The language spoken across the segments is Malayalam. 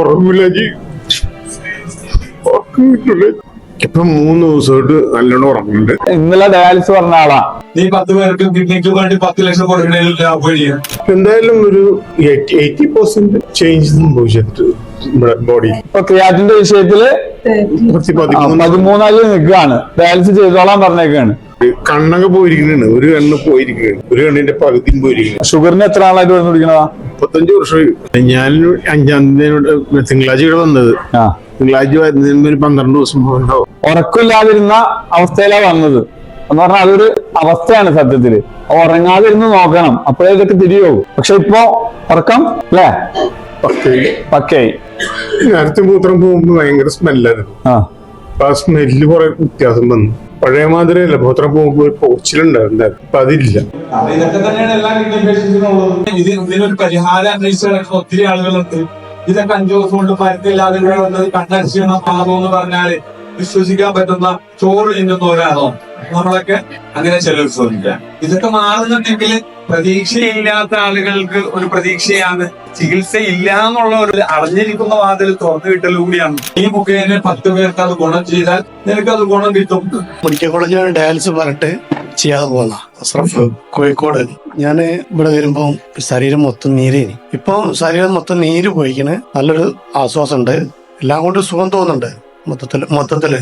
ഉറങ്ങില്ല ജി ഉറക്കം കിട്ടില്ല ഇപ്പൊ മൂന്ന് ദിവസമായിട്ട് നല്ലോണം ഉറങ്ങുന്നുണ്ട്. ഇന്നലെ ഡയാലിസ് പറഞ്ഞ ആളാ. നീ പത്ത് പേർക്ക് കിഡ്നിക്ക് വേണ്ടി പത്ത് ലക്ഷം കൊടുക്കണേലും എന്തായാലും ഒരു എയ്റ്റി പെർസെന്റ് ചേഞ്ച് സംഭവിച്ചിട്ട് നമ്മുടെ ബോഡി ഇപ്പൊ ക്രിയാറ്റിന്റെ വിഷയത്തിൽ പതിമൂന്നാൽ നിൽക്കുകയാണ്. ഡയാലിസിസ് ചെയ്തോളാൻ പറഞ്ഞേക്കാണ്. കണ്ണൊക്കെ പോയിരിക്കുന്നുണ്ട് ഒരു കണ്ണ് പോയിരിക്കുകയാണ് ഒരു കണ്ണിന്റെ പകുതിയും പോയിരിക്കുന്നു ഷുഗറിന് എത്ര ആളായിട്ട് പിടിക്കണതാ മുപ്പത്തഞ്ച് വർഷമായി ഞാൻ അഞ്ചാം തീയതി തിങ്കളാഴ്ച ഇവിടെ വന്നത്. തിങ്കളാഴ്ച വരുന്നതിന് ഒരു പന്ത്രണ്ട് ദിവസം ഉണ്ടാവും ഉറക്കമില്ലാതിരുന്ന അവസ്ഥയിലാണ് വന്നത്. എന്ന് പറഞ്ഞാൽ അതൊരു അവസ്ഥയാണ് സത്യത്തിൽ. ഉറങ്ങാതിരുന്ന് നോക്കണം. അപ്പോഴേ ഇതൊക്കെ തിരിയോകും പക്ഷെ ഇപ്പോ ഉറക്കം അല്ലേ? പക്കയായി. നേരത്തെ മൂത്രം പോകുമ്പോ ഭയങ്കര സ്മെല്ലായിരുന്നു ആ. സ്മെല്ല് കുറെ വ്യത്യാസം വന്നു. പഴയ മാതിരി അല്ല മൂത്രം പോകുമ്പോ ഒരു പോച്ചിലുണ്ടായിരുന്നു ഇപ്പൊ അതില്ല. ഇതൊക്കെ തന്നെയാണ് എല്ലാ ഇതിനൊരു പരിഹാരം അന്വേഷിച്ച് ഒത്തിരി ആളുകളുണ്ട്. ഇതൊക്കെ അഞ്ചു ദിവസം കൊണ്ട് മരുന്നില്ലാതെ ഇവിടെ വന്നത് കണ്ണടിച്ചിടണം പാപം എന്ന് പറഞ്ഞാൽ വിശ്വസിക്കാൻ പറ്റുന്ന ചോറ് നമ്മളൊക്കെ അങ്ങനെ ചിലർ ശ്രമിക്കാം ഇതൊക്കെ മാറുന്നുണ്ടെങ്കിൽ പ്രതീക്ഷയില്ലാത്ത ആളുകൾക്ക് ഒരു പ്രതീക്ഷയാണ്. ചികിത്സ ഇല്ല എന്നുള്ള ഒരു അറിഞ്ഞിരിക്കുന്ന വാതിൽ തുറന്നു കിട്ടലൂടിയാണ് ഈ മുഖേന പത്ത് പേർക്ക് അത് ഗുണം ചെയ്താൽ നിനക്ക് അത് ഗുണം കിട്ടും. മെഡിക്കൽ കോളേജിൽ ഡയാലിസിസ് പറഞ്ഞിട്ട് ചെയ്യാതെ പോകുന്ന അസ്രഫ് കോഴിക്കോട്. ഞാൻ ഇവിടെ വരുമ്പോൾ ശരീരം മൊത്തം നീരേനി. ഇപ്പൊ ശരീരം മൊത്തം നീര് പോയിക്കണ്. നല്ലൊരു ആശ്വാസം ഉണ്ട് എല്ലാം കൊണ്ട് സുഖം തോന്നുന്നുണ്ട്. മൊത്തത്തിൽ മൊത്തത്തിൽ.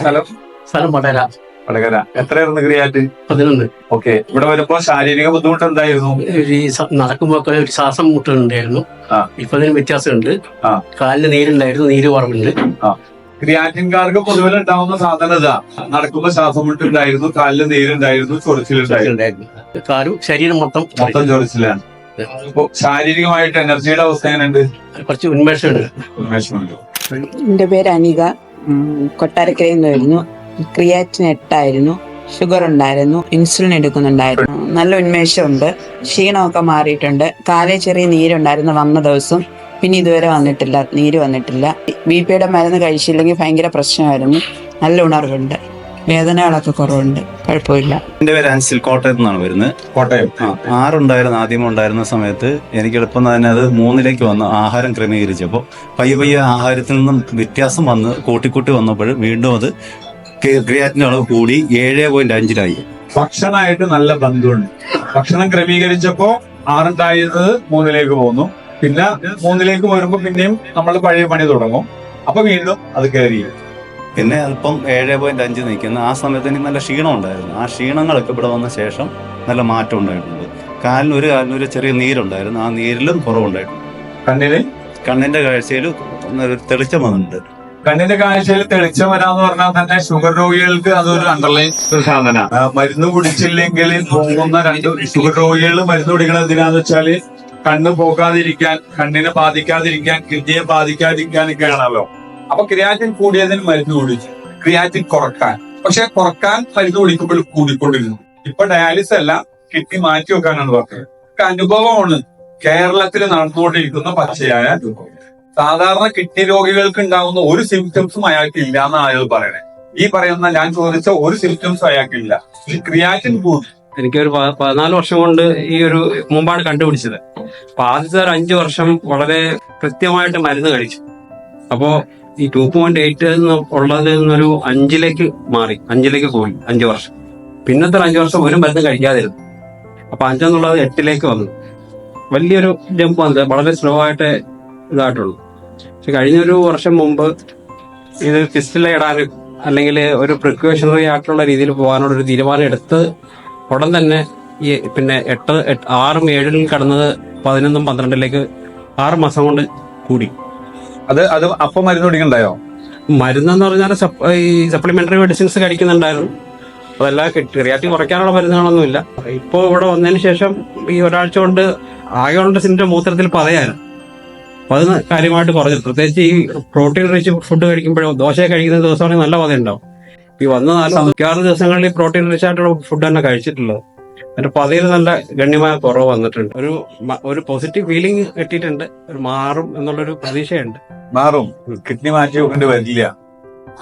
സ്ഥലം സ്ഥലം പടര. വടകര എത്രയായിരുന്നു ക്രിയാറ്റ് പതിനൊന്ന്. ഓക്കെ. ഇവിടെ വരുമ്പോ ശാരീരിക ബുദ്ധിമുട്ട് എന്തായിരുന്നു ഒരു നടക്കുമ്പോ ഒരു ശ്വാസം മുട്ടുണ്ടായിരുന്നു ആ. ഇപ്പൊ അതിന് വ്യത്യാസമുണ്ട്. ആ. കാലിന് നീരുണ്ടായിരുന്നു. നീര് കുറവുണ്ട്. ക്രിയാറ്റിൻകാർക്ക് പൊതുവെ ഉണ്ടാവുന്ന സാധനം ഇതാ. നടക്കുമ്പോ ശ്വാസം മുട്ടുണ്ടായിരുന്നു കാലിന് നീരുണ്ടായിരുന്നു. ചൊറിച്ചിലുണ്ടായിരുന്നു. ഉണ്ടായിരുന്നു കാലും ശരീരം മൊത്തം മൊത്തം ചൊറിച്ചിലാണ്. ശാരീരികമായിട്ട് എനർജിയുടെ അവസ്ഥ എങ്ങനെയുണ്ട്? കുറച്ച് ഉന്മേഷമുണ്ട്. ഉന്മേഷമുണ്ട്. എന്റെ പേര് അനിക. കൊട്ടാരക്കരയിൽ നിന്ന് വരുന്നു ക്രിയാറ്റിൻ എട്ടായിരുന്നു ഷുഗർ ഉണ്ടായിരുന്നു ഇൻസുലിൻ എടുക്കുന്നുണ്ടായിരുന്നു. നല്ല ഉന്മേഷമുണ്ട്. ക്ഷീണമൊക്കെ മാറിയിട്ടുണ്ട്. കാലേ ചെറിയ നീരുണ്ടായിരുന്നു വന്ന ദിവസം. പിന്നെ ഇതുവരെ വന്നിട്ടില്ല നീര് വന്നിട്ടില്ല. ബി പിയുടെ മരുന്ന് കഴിച്ചില്ലെങ്കിൽ ഭയങ്കര പ്രശ്നമായിരുന്നു. നല്ല ഉണർവുണ്ട്. വേദനകളൊക്കെ കുറവുണ്ട്. കുഴപ്പമില്ല. എന്റെ പേര് അൻസിൽ കോട്ടയത്ത് നിന്നാണ് വരുന്നത്. കോട്ടയം. ആറുണ്ടായിരുന്നു ആദ്യം ഉണ്ടായിരുന്ന സമയത്ത് എനിക്ക് എളുപ്പം തന്നെ അത് മൂന്നിലേക്ക് വന്നു ആഹാരം ക്രമീകരിച്ചപ്പോൾ പയ്യ പയ്യ ആഹാരത്തിൽ നിന്നും വ്യത്യാസം വന്ന് കൂട്ടിക്കൂട്ടി വന്നപ്പോൾ വീണ്ടും അത് ക്രിയാറ്റിന്റെ അളവ് കൂടി ഏഴ് പോയിന്റ് അഞ്ചിലായി. ഭക്ഷണമായിട്ട് നല്ല ബന്ധമുണ്ട് ഭക്ഷണം ക്രമീകരിച്ചപ്പോ ആറുണ്ടായത് മൂന്നിലേക്ക് പോകുന്നു. പിന്നെ മൂന്നിലേക്ക് വരുമ്പോ പിന്നെയും നമ്മൾ പഴയ പണി തുടങ്ങും. അപ്പൊ വീണ്ടും അത് കയറി പിന്നെ അല്പം ഏഴ് പോയിന്റ് അഞ്ച് നിൽക്കുന്ന ആ സമയത്ത് എനിക്ക് നല്ല ക്ഷീണം ഉണ്ടായിരുന്നു. ആ ക്ഷീണങ്ങളൊക്കെ ഇവിടെ വന്ന ശേഷം നല്ല മാറ്റം ഉണ്ടായിട്ടുണ്ട്. കാലിന് ഒരു കാലിന് ഒരു ചെറിയ നീരുണ്ടായിരുന്നു. ആ നീരിലും കുറവുണ്ടായിട്ടുണ്ട്. കണ്ണിന് കണ്ണിന്റെ കാഴ്ചയിൽ തെളിച്ചം വന്നിട്ടുണ്ട്. കണ്ണിന്റെ കാഴ്ചയിൽ തെളിച്ചം വരാന്ന് പറഞ്ഞാൽ തന്നെ ഷുഗർ രോഗികൾക്ക് അതൊരു അണ്ടർലൈൻ സാധന. മരുന്ന് കുടിച്ചില്ലെങ്കിൽ പോകുന്ന രണ്ട് ഷുഗർ രോഗികൾ മരുന്ന് കുടിക്കണത് എന്തിനാന്ന് വെച്ചാൽ കണ്ണ് പോകാതിരിക്കാൻ കണ്ണിനെ ബാധിക്കാതിരിക്കാൻ കിഡ്നിയെ ബാധിക്കാതിരിക്കാനൊക്കെയാണല്ലോ അപ്പൊ ക്രിയാറ്റിൻ കൂടിയതിന് മരുന്ന് കുടിച്ചു ക്രിയാറ്റിൻ കുറയ്ക്കാൻ. പക്ഷെ കുറയ്ക്കാൻ മരുന്ന് കുടിക്കുമ്പോൾ കൂടിക്കൊണ്ടിരുന്നു. ഇപ്പൊ ഡയാലിസ് അല്ല കിഡ്നി മാറ്റി വെക്കാനാണ് പറഞ്ഞത് അനുഭവമാണ് കേരളത്തിൽ നടന്നുകൊണ്ടിരിക്കുന്ന പച്ചയായ അനുഭവം. സാധാരണ കിഡ്നി രോഗികൾക്ക് ഉണ്ടാകുന്ന ഒരു സിംറ്റംസും അയാൾക്ക് ഇല്ല എന്നാണ് അയാൾ പറയണേ. ഈ പറയുന്ന ഞാൻ ചോദിച്ച ഒരു സിംറ്റംസും അയാൾക്കില്ല. ഈ ക്രിയാറ്റിൻ എനിക്ക് ഒരു പതിനാല് വർഷം കൊണ്ട് ഈ ഒരു മുമ്പാണ് കണ്ടുപിടിച്ചത്. അപ്പൊ ആദ്യത്തെ ഒരു അഞ്ചു വർഷം വളരെ കൃത്യമായിട്ട് മരുന്ന് കഴിച്ചു. അപ്പോ ഈ ടു പോയിന്റ് എയ്റ്റ് ഉള്ളതിൽ നിന്നൊരു അഞ്ചിലേക്ക് മാറി. അഞ്ചിലേക്ക് പോയി. അഞ്ചു വർഷം. പിന്നത്തെ അഞ്ചു വർഷം ഒരു മരുന്ന് കഴിക്കാതിരുന്നു. അപ്പൊ അഞ്ചെന്നുള്ളത് എട്ടിലേക്ക് വന്നു. വലിയൊരു ജമ്പ് വന്നത് വളരെ സ്ലോ ആയിട്ട് ഇതായിട്ടുള്ളൂ. പക്ഷെ കഴിഞ്ഞൊരു വർഷം മുമ്പ് ഇത് ഫിസ്റ്റില ഇടാൻ അല്ലെങ്കിൽ ഒരു പ്രിക്കോഷണറി ആയിട്ടുള്ള രീതിയിൽ പോകാനുള്ള ഒരു തീരുമാനം എടുത്ത് ഉടൻ തന്നെ ഈ പിന്നെ എട്ട് ആറും ഏഴിലും കടന്നത് പതിനൊന്നും പന്ത്രണ്ടിലേക്ക് ആറ് മാസം കൊണ്ട് കൂടി. അത് അത് അപ്പൊ മരുന്ന് കുടിക്കണ്ടായോ? മരുന്നെന്ന് പറഞ്ഞാൽ ഈ സപ്ലിമെന്ററി മെഡിസിൻസ് കഴിക്കുന്നുണ്ടായിരുന്നു. അതെല്ലാം കിട്ടിയാറ്റി കുറയ്ക്കാനുള്ള മരുന്നുകളൊന്നുമില്ല. ഇപ്പോൾ ഇവിടെ വന്നതിന് ശേഷം ഈ ഒരാഴ്ച കൊണ്ട് ആകെ ആകെയുള്ള സിന്റെ മൂത്രത്തിൽ പതയായിരുന്നു അപ്പൊ അത് കാര്യമായിട്ട് കുറഞ്ഞു. പ്രത്യേകിച്ച് ഈ പ്രോട്ടീൻ റിച്ച് ഫുഡ് കഴിക്കുമ്പോഴോ ദോശ കഴിക്കുന്ന ദിവസമാണെങ്കിൽ നല്ല വധ ഉണ്ടാവും ഈ വന്ന നാല് മിക്കവാറും ദിവസങ്ങളിൽ പ്രോട്ടീൻ റിച്ച് ആയിട്ടുള്ള ഫുഡ് തന്നെ കഴിച്ചിട്ടുള്ളത്. അതിന്റെ പതയിൽ നല്ല ഗണ്യമായ കുറവ് വന്നിട്ടുണ്ട്. ഒരു ഒരു പോസിറ്റീവ് ഫീലിംഗ് കിട്ടിയിട്ടുണ്ട്. ഒരു മാറും എന്നുള്ളൊരു പ്രതീക്ഷയുണ്ട്. മാറും. കിഡ്നി മാറ്റി വെക്കേണ്ടി വരില്ല.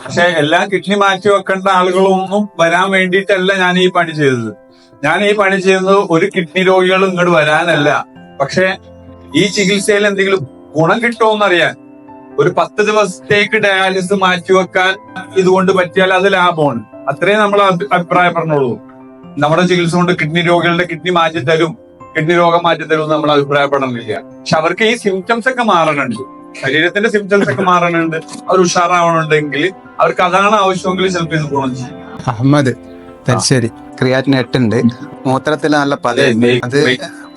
പക്ഷെ എല്ലാ കിഡ്നി മാറ്റി വെക്കേണ്ട ആളുകളൊന്നും വരാൻ വേണ്ടിയിട്ടല്ല ഞാൻ ഈ പണി ചെയ്തത്. ഞാൻ ഈ പണി ചെയ്യുന്നത് ഒരു കിഡ്നി രോഗികളും ഇങ്ങോട്ട് വരാനല്ല. പക്ഷെ ഈ ചികിത്സയിൽ എന്തെങ്കിലും ഗുണം കിട്ടുമോ എന്നറിയാൻ ഒരു പത്ത് ദിവസത്തേക്ക് ഡയാലിസിസ് മാറ്റിവെക്കാൻ ഇതുകൊണ്ട് പറ്റിയാൽ അത് ലാഭമാണ്. അത്രേ നമ്മൾ അഭിപ്രായം പറഞ്ഞോളൂ. നമ്മുടെ ചികിത്സ കൊണ്ട് കിഡ്നി രോഗികളുടെ കിഡ്നി മാറ്റി തരും. കിഡ്നി രോഗം മാറ്റി തരും നമ്മൾ അഭിപ്രായപ്പെടണില്ല. പക്ഷെ അവർക്ക് ഈ സിംറ്റംസ് ഒക്കെ മാറണുണ്ട്. ശരീരത്തിന്റെ സിംറ്റംസ് ഒക്കെ മാറണുണ്ട്. അവർ ഉഷാറാവണുണ്ടെങ്കിൽ അവർക്ക് അതാണ് ആവശ്യമെങ്കിൽ ചിലപ്പോൾ ഇത് ഗുണം ചെയ്യും ശരി തലശ്ശേരി. ക്രിയാറ്റിന് എട്ടുണ്ട്. മൂത്രത്തിൽ നല്ല പതയുണ്ട്. അത്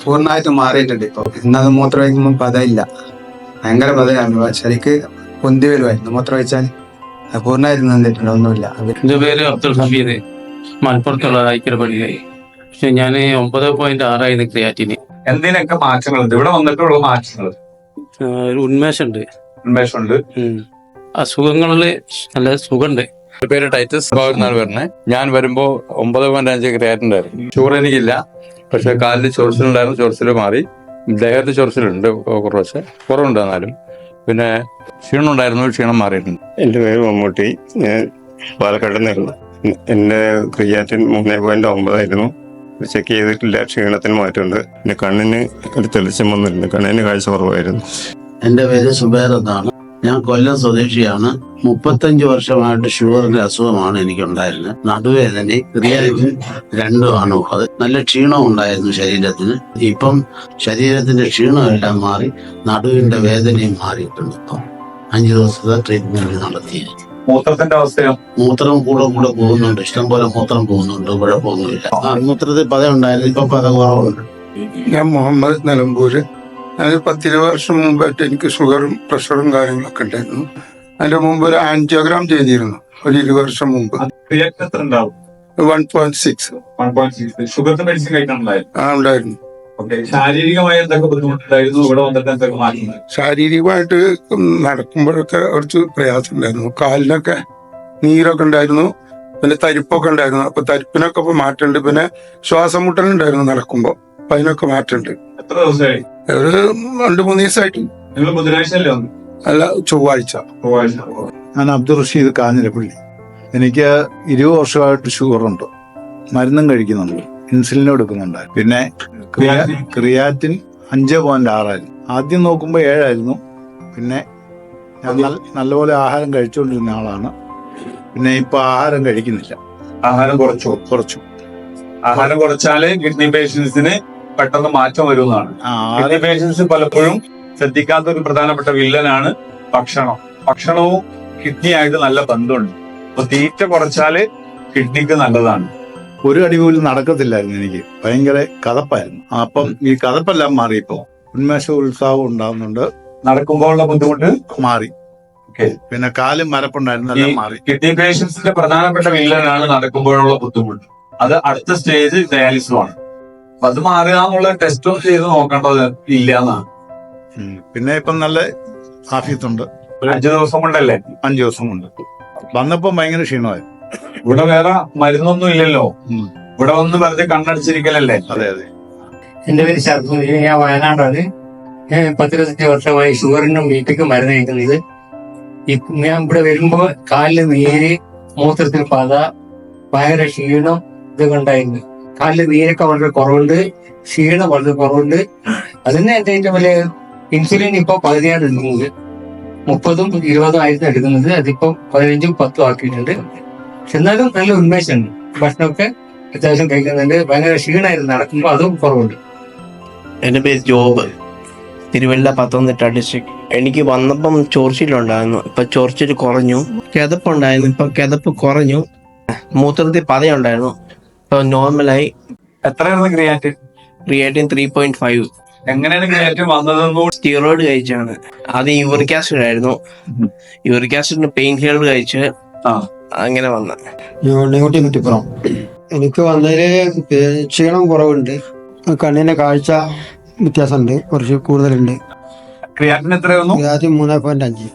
പൂർണമായിട്ട് മാറിയിട്ടുണ്ട് ഇപ്പൊ. ഇന്നത് മൂത്രം വയ്ക്കുമ്പോൾ പതയില്ല. ഭയങ്കര പതയാണ് ശരിക്ക് പൊന്തി വരുമായിരുന്നു. മൂത്രം വെച്ചാൽ പൂർണമായിരുന്നു പൂർണമായിട്ട് നിന്നിട്ടുണ്ട് ഒന്നുമില്ല. എന്റെ പേര് അബ്ദുൾ ഹമീദ്. മലപ്പുറത്തുള്ള ഐക്യപടിയായി പക്ഷെ ഞാൻ ഒമ്പത് പോയിന്റ് ആറായിരുന്നു ക്രിയാറ്റിന്. എന്തിനൊക്കെ മാറ്റങ്ങളുണ്ട്? ഇവിടെ വന്നിട്ടുള്ള മാറ്റങ്ങൾ? ഒരു ഉന്മേഷമുണ്ട്. ഉന്മേഷമുണ്ട്. അസുഖങ്ങളിൽ അസുഖങ്ങളിൽ നല്ല സുഖമുണ്ട്. എന്റെ പേര് ടൈറ്റസ് എന്നാണ് പറഞ്ഞത് ഞാൻ വരുമ്പോ ഒമ്പത് പോയിന്റ് അഞ്ച് ക്രിയാറ്റ് ഉണ്ടായിരുന്നു ഷുഗർ എനിക്കില്ല. പക്ഷെ കാലിൽ ചൊറിച്ചിലുണ്ടായിരുന്നു. ചൊറിച്ചിൽ മാറി. ദേഹത്ത് ചൊറിച്ചിലുണ്ട് കുറച്ച്. കുറവുണ്ട് എന്നാലും. പിന്നെ ക്ഷീണം ഉണ്ടായിരുന്നു ക്ഷീണം മാറിയിട്ടുണ്ട്. എന്റെ പേര് മമ്മൂട്ടി. ഞാൻ പാലക്കാട് നിന്നായിരുന്നു എന്റെ ക്രിയാറ്റിൻ മൂന്നേ പോയിന്റ് ഒമ്പതായിരുന്നു. ചെക്ക് ചെയ്തിട്ടില്ല ക്ഷീണത്തിന് മാറ്റമുണ്ട്. പിന്നെ കണ്ണിന് ഒരു തെളിച്ചം വന്നിരുന്നു കണ്ണിന് കാഴ്ച കുറവായിരുന്നു. എന്റെ പേര് സുബേർ എന്നാണ്. ഞാൻ കൊല്ലം സ്വദേശിയാണ്. മുപ്പത്തഞ്ച് വർഷമായിട്ട് ഷുഗറിന്റെ അസുഖമാണ് എനിക്കുണ്ടായിരുന്നത്. നടുവേദന രണ്ടും രണ്ടുമാണ് അത് നല്ല ക്ഷീണം ഉണ്ടായിരുന്നു ശരീരത്തിന്. ഇപ്പം ശരീരത്തിന്റെ ക്ഷീണമെല്ലാം മാറി നടുവിന്റെ വേദനയും മാറിയിട്ടുണ്ട് ഇപ്പം. അഞ്ചു ദിവസത്തെ ട്രീറ്റ്മെന്റ് നടത്തിയിരുന്നു മൂത്രത്തിന്റെ അവസ്ഥയോ? മൂത്രം കൂടെ കൂടെ പോകുന്നുണ്ട്. ഇഷ്ടം പോലെ മൂത്രം പോകുന്നുണ്ട്. കുഴപ്പമൊന്നുമില്ല. ആ, മൂത്രത്തിൽ പത ഉണ്ടായിരുന്നു ഇപ്പൊ പത കുറവുണ്ട് ഞാൻ മുഹമ്മദ് നിലമ്പൂര്. അത് പത്തിരുപത് വർഷം മുമ്പായിട്ട് എനിക്ക് ഷുഗറും പ്രഷറും കാര്യങ്ങളൊക്കെ ഉണ്ടായിരുന്നു. അതിന്റെ മുമ്പ് ഒരു ആൻജിയോഗ്രാം ചെയ്തിരുന്നു ഒരു ഇരുപത് വർഷം മുമ്പ്. വൺ പോയിന്റ് സിക്സ് ഷുഗറിന്റെ മെഡിസിൻ ആ ഉണ്ടായിരുന്നു. ശാരീരികമായി എന്തൊക്കെ ബുദ്ധിമുട്ടുണ്ടായിരുന്നു? ഇവിടെ വന്നിട്ട് എന്തൊക്കെ ശാരീരികമായിട്ട് നടക്കുമ്പോഴൊക്കെ കുറച്ച് പ്രയാസം ഉണ്ടായിരുന്നു കാലിനൊക്കെ നീരൊക്കെ ഉണ്ടായിരുന്നു പിന്നെ തരിപ്പൊക്കെ ഉണ്ടായിരുന്നു. അപ്പൊ തരിപ്പിനൊക്കെ ഇപ്പൊ മാറ്റമുണ്ട്. പിന്നെ ശ്വാസം മുട്ടലുണ്ടായിരുന്നു നടക്കുമ്പോ. അപ്പൊ അതിനൊക്കെ മാറ്റമുണ്ട്. എത്ര ദിവസമായി? ഒരു രണ്ട് മൂന്ന് ദിവസമായിട്ട്. അല്ല ചൊവ്വാഴ്ച. ചൊവ്വാഴ്ച. ഞാൻ അബ്ദുൾ റഷീദ് കാഞ്ഞിരപ്പള്ളി. എനിക്ക് ഇരുപത് വർഷമായിട്ട് ഷുഗറുണ്ട്. മരുന്നും കഴിക്കുന്നുണ്ട്. ഇൻസുലിൻ എടുക്കുന്നുണ്ട്. പിന്നെ ക്രിയാറ്റിൻ. അഞ്ച് പോയിന്റ് ആറായിരുന്നു. ആദ്യം നോക്കുമ്പോൾ ഏഴായിരുന്നു. പിന്നെ ഞാൻ നല്ലപോലെ ആഹാരം കഴിച്ചുകൊണ്ടിരുന്ന ആളാണ്. പിന്നെ ഇപ്പൊ ആഹാരം കഴിക്കുന്നില്ല. ആഹാരം കുറച്ചു. കുറച്ചു. ആഹാരം കുറച്ചാലേ കിഡ്നി പേഷ്യൻസിന് പെട്ടെന്ന് മാറ്റം വരുന്നതാണ് പേഷ്യൻസ് പലപ്പോഴും ശ്രദ്ധിക്കാത്ത ഒരു പ്രധാനപ്പെട്ട വില്ലനാണ് ഭക്ഷണം. ഭക്ഷണവും കിഡ്നി ആയിട്ട് നല്ല ബന്ധമുണ്ട്. അപ്പൊ തീറ്റ കുറച്ചാൽ കിഡ്നിക്ക് നല്ലതാണ്. ഒരു അടി പോലും നടക്കത്തില്ലായിരുന്നു എനിക്ക്. ഭയങ്കര കഥപ്പായിരുന്നു അപ്പം ഈ കഥപ്പെല്ലാം മാറിയപ്പോ ഉന്മേഷ ഉത്സാഹം ഉണ്ടാകുന്നുണ്ട് നടക്കുമ്പോഴുള്ള ബുദ്ധിമുട്ട് മാറി. പിന്നെ കാലും മരപ്പുണ്ടായിരുന്നു എല്ലാം മാറി. കിഡ്നി പേഷ്യൻസിന്റെ പ്രധാനപ്പെട്ട വില്ലനാണ് നടക്കുമ്പോഴുള്ള ബുദ്ധിമുട്ട്. അത് അടുത്ത സ്റ്റേജ് ഡയാലിസിസ് ആണ്. അപ്പൊ അത് മാറുക ടെസ്റ്റും ചെയ്ത് നോക്കേണ്ടത് ഇല്ല എന്നാണ് പിന്നെ ഇപ്പം നല്ല ആഫീസുണ്ട് ഒരു അഞ്ചു ദിവസം കൊണ്ടല്ലേ? അഞ്ചു ദിവസം കൊണ്ട്. വന്നപ്പോ ഭയങ്കര ക്ഷീണമായി. ഇവിടെ വേറെ മരുന്നൊന്നും ഇല്ലല്ലോ. ഇവിടെ വന്ന് വെറുതെ കണ്ണടിച്ചിരിക്കലല്ലേ? അതെ അതെ. എന്റെ പേര് ശരത് ഞാൻ വയനാടാണ്. ഞാൻ പത്തിരുപത്തഞ്ച് വർഷമായി ഷുഗറിനും ബി പിക്കും മരുന്ന് കഴിക്കുന്നത്. ഇപ്പൊ ഞാൻ ഇവിടെ വരുമ്പോ കാലിൽ നീര് മൂത്രത്തിൽ പത ഭയങ്കര ക്ഷീണം ഇതൊക്കെ ഉണ്ടായിരുന്നു. കാലിൽ നീരൊക്കെ വളരെ കുറവുണ്ട് ക്ഷീണം വളരെ കുറവുണ്ട്. അതിന് എന്റെ ഏറ്റവും വലിയ ഇൻസുലിൻ ഇപ്പൊ പകുതിയാണ് എടുക്കുന്നത്. മുപ്പതും ഇരുപതും ആയിരുന്നു എടുക്കുന്നത്. അതിപ്പോ പതിനഞ്ചും പത്തും ആക്കിയിട്ടുണ്ട്. എന്നാലും നല്ല ഉന്മേഷമുണ്ട്. ഭക്ഷണമൊക്കെ അത്യാവശ്യം കഴിക്കുന്നുണ്ട്. ഭയങ്കര ക്ഷീണമായിരുന്നു. നടക്കുമ്പോൾ അതും കുറവുണ്ട്. എന്റെ പേര് ജോബ്. തിരുവല്ല പത്തനംതിട്ട ഡിസ്ട്രിക്ട് എനിക്ക് വന്നപ്പം ചൊറിച്ചിലുണ്ടായിരുന്നു. ഇപ്പൊ ചൊറിച്ചിൽ കുറഞ്ഞു. കിതപ്പുണ്ടായിരുന്നു. ഇപ്പൊ കിതപ്പ് കുറഞ്ഞു. മൂത്രത്തിൽ പതയുണ്ടായിരുന്നു. നോർമലായി എത്രയായിരുന്നു creatinine creatinine three point five എങ്ങനെയാണ് ക്രിയാറ്റിൻ വന്നതെന്ന് സ്റ്റീറോയിഡ് കഴിച്ചാണ്. അത് യൂറിക് ആസിഡ് ആയിരുന്നു. യൂറിക് ആസിഡിന് പെയിൻ കില്ലർ കഴിച്ച് ആ. അങ്ങനെ വന്ന. കുറ്റിപ്പുറം എനിക്ക് വന്നതിൽ ക്ഷീണം കുറവുണ്ട്. കണ്ണിന്റെ കാഴ്ച വ്യത്യാസമുണ്ട്. കുറച്ച് കൂടുതലുണ്ട്. ക്രിയാറ്റിൻ എത്രയായിരുന്നു? മൂന്ന് പോയിന്റ് അഞ്ച്.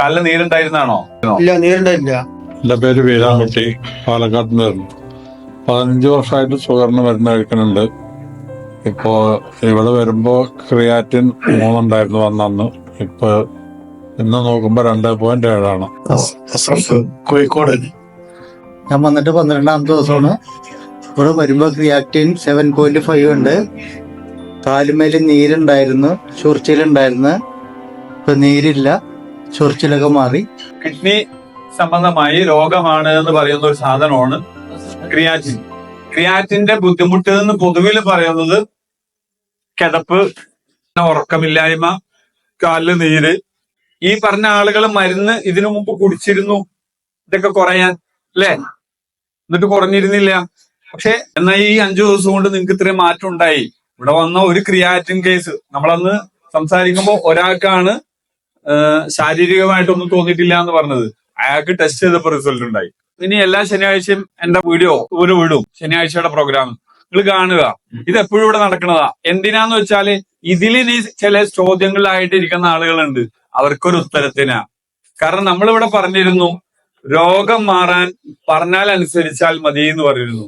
കാലിൽ നീരുണ്ടായിരുന്നാണോ? ഇല്ല നീരുണ്ടായില്ല. എന്റെ പേര് വീരാൻകുട്ടി. പാലക്കാട് നിന്നായിരുന്നു. പതിനഞ്ച് വർഷമായിട്ട് ഷുഗറിന് മരുന്ന് കഴിക്കുന്നുണ്ട് ഇപ്പോ ഇവിടെ വരുമ്പോ ക്രിയാറ്റിൻ മൂന്നുണ്ടായിരുന്നു വന്നന്ന് ഇപ്പൊ ഇന്ന് നോക്കുമ്പോ രണ്ട് പോയിന്റ് ഏഴാണ്. കോഴിക്കോട്. ഞാൻ വന്നിട്ട് പന്ത്രണ്ടാമത്തെ ദിവസമാണ്. ഇവിടെ വരുമ്പോൾ ക്രിയാറ്റിൻ സെവൻ പോയിന്റ് ഫൈവ് ഉണ്ട്. കാലുമേൽ നീരുണ്ടായിരുന്നു. ചൊറിച്ചിലുണ്ടായിരുന്നു. ഇപ്പൊ നീരില്ല. ചൊറിച്ചിലൊക്കെ മാറി. കിഡ്നി സംബന്ധമായി രോഗമാണ് എന്ന് പറയുന്ന ഒരു സാധനമാണ്. ക്രിയാറ്റിൻ. ക്രിയാറ്റിന്റെ ബുദ്ധിമുട്ട് എന്ന് പൊതുവിൽ പറയുന്നത് കിതപ്പ് ഉറക്കമില്ലായ്മ കാലിൽ നീര്. ഈ പറഞ്ഞ ആളുകൾ മരുന്ന് ഇതിനു മുമ്പ് കുടിച്ചിരുന്നു. ഇതൊക്കെ കുറയാൻ അല്ലേ? എന്നിട്ട് കുറഞ്ഞിരുന്നില്ല. പക്ഷെ എന്നാൽ ഈ അഞ്ചു ദിവസം കൊണ്ട് നിങ്ങൾക്ക് ഇത്രയും മാറ്റം ഉണ്ടായി. ഇവിടെ വന്ന ഒരു ക്രിയാറ്റിൻ കേസ്. നമ്മളന്ന് സംസാരിക്കുമ്പോൾ ഒരാൾക്കാണ് ശാരീരികമായിട്ടൊന്നും തോന്നിയിട്ടില്ല എന്ന് പറഞ്ഞത്. അയാൾക്ക് ടെസ്റ്റ് ചെയ്തപ്പോൾ റിസൾട്ട് ഉണ്ടായി. ഇനി എല്ലാ ശനിയാഴ്ചയും എന്റെ വീഡിയോ ഒരു വിടും. ശനിയാഴ്ചയുടെ പ്രോഗ്രാം നിങ്ങൾ കാണുക. ഇത് എപ്പോഴും ഇവിടെ നടക്കുന്നതാ. എന്തിനാന്ന് വെച്ചാൽ ഇതിൽ ഇനി ചില ചോദ്യങ്ങളിലായിട്ട് ഇരിക്കുന്ന ആളുകളുണ്ട്. അവർക്കൊരു ഉത്തരത്തിനാ. കാരണം നമ്മളിവിടെ പറഞ്ഞിരുന്നു രോഗം മാറാൻ പറഞ്ഞാൽ അനുസരിച്ചാൽ മതി എന്ന് പറഞ്ഞിരുന്നു.